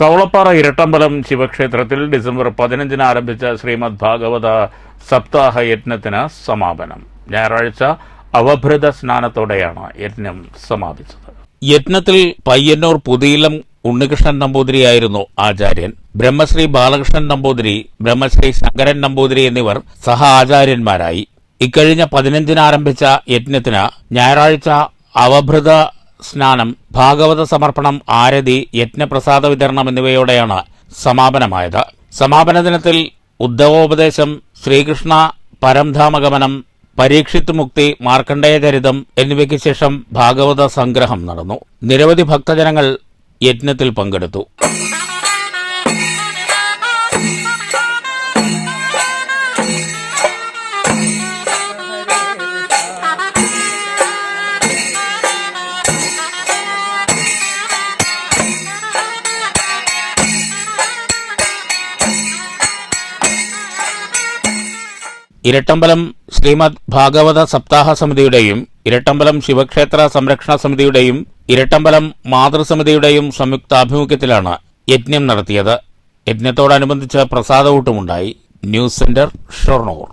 കവളപ്പാറ ഇരട്ടമ്പലം ശിവക്ഷേത്രത്തിൽ ഡിസംബർ പതിനഞ്ചിന് ആരംഭിച്ച ശ്രീമദ് ഭാഗവത സപ്താഹ യജ്ഞത്തിന് സമാപനം. ഞായറാഴ്ച അവഭൃത സ്നാനത്തോടെയാണ് യജ്ഞം സമാപിച്ചത്. യജ്ഞത്തിൽ പയ്യന്നൂർ പുതിയിലം ഉണ്ണികൃഷ്ണൻ നമ്പൂതിരിയായിരുന്നു ആചാര്യൻ. ബ്രഹ്മശ്രീ ബാലകൃഷ്ണൻ നമ്പൂതിരി ബ്രഹ്മശ്രീ ശങ്കരൻ നമ്പൂതിരി എന്നിവർ സഹ ആചാര്യന്മാരായി. ഇക്കഴിഞ്ഞ പതിനഞ്ചിന് ആരംഭിച്ച യജ്ഞത്തിന് ഞായറാഴ്ച അവഭൃത സ്നാനം ഭാഗവത സമർപ്പണം ആരതി യജ്ഞപ്രസാദ വിതരണം എന്നിവയോടെയാണ് സമാപനമായത്. സമാപന ദിനത്തിൽ ഉദ്ധവോപദേശം ശ്രീകൃഷ്ണ പരംധാമഗമനം പരീക്ഷിത് മുക്തി മാർക്കണ്ഡേയചരിതം എന്നിവയ്ക്ക് ശേഷം ഭാഗവത സംഗ്രഹം നടന്നു. നിരവധി ഭക്തജനങ്ങൾ യജ്ഞത്തിൽ പങ്കെടുത്തു. ഇരട്ടമ്പലം ശ്രീമദ് ഭാഗവത സപ്താഹ സമിതിയുടെയും ഇരട്ടമ്പലം ശിവക്ഷേത്ര സംരക്ഷണ സമിതിയുടെയും ഇരട്ടമ്പലം മാതൃസമിതിയുടെയും സംയുക്താഭിമുഖ്യത്തിലാണ് യജ്ഞം നടത്തിയത്. യജ്ഞത്തോടനുബന്ധിച്ച് പ്രസാദകൂട്ടുമുണ്ടായി ന്യൂസ് സെന്റർ ഷൊർണൂർ.